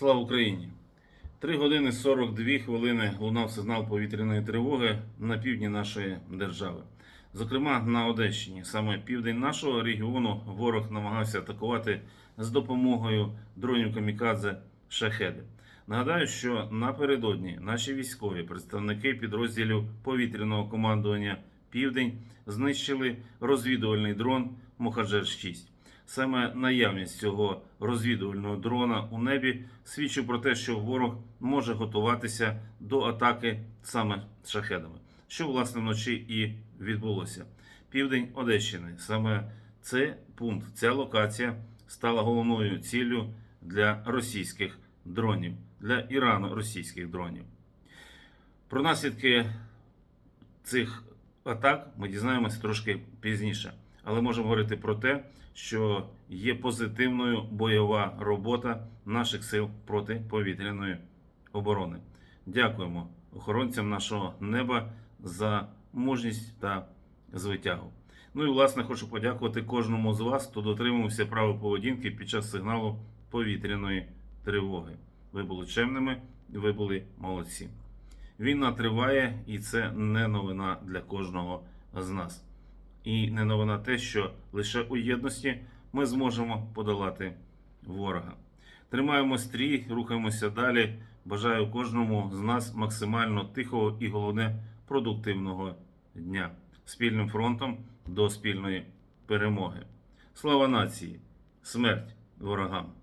Слава Україні! 3 години 42 хвилини лунав сигнал повітряної тривоги на півдні нашої держави. Зокрема, на Одещині, саме південь нашого регіону, ворог намагався атакувати з допомогою дронів камікадзе шахеди. Нагадаю, що напередодні наші військові представники підрозділів повітряного командування Південь знищили розвідувальний дрон Мохаджер 6 Саме наявність цього розвідувального дрона у небі свідчить про те, що ворог може готуватися до атаки саме шахедами, що власне вночі і відбулося. Південь Одещини. Саме цей пункт, ця локація стала головною ціллю для російських дронів, для Ірану російських дронів. Про наслідки цих атак ми дізнаємося трошки пізніше. Але можемо говорити про те, що є позитивною бойова робота наших сил протиповітряної оборони. Дякуємо охоронцям нашого неба за мужність та звитягу. Ну і власне хочу подякувати кожному з вас, хто дотримувався правил поведінки під час сигналу повітряної тривоги. Ви були чемними, ви були молодці. Війна триває, і це не новина для кожного з нас. І не новина те, що лише у єдності ми зможемо подолати ворога. Тримаємо стрій, рухаємося далі. Бажаю кожному з нас максимально тихого і головне продуктивного дня спільним фронтом до спільної перемоги. Слава нації! Смерть ворогам!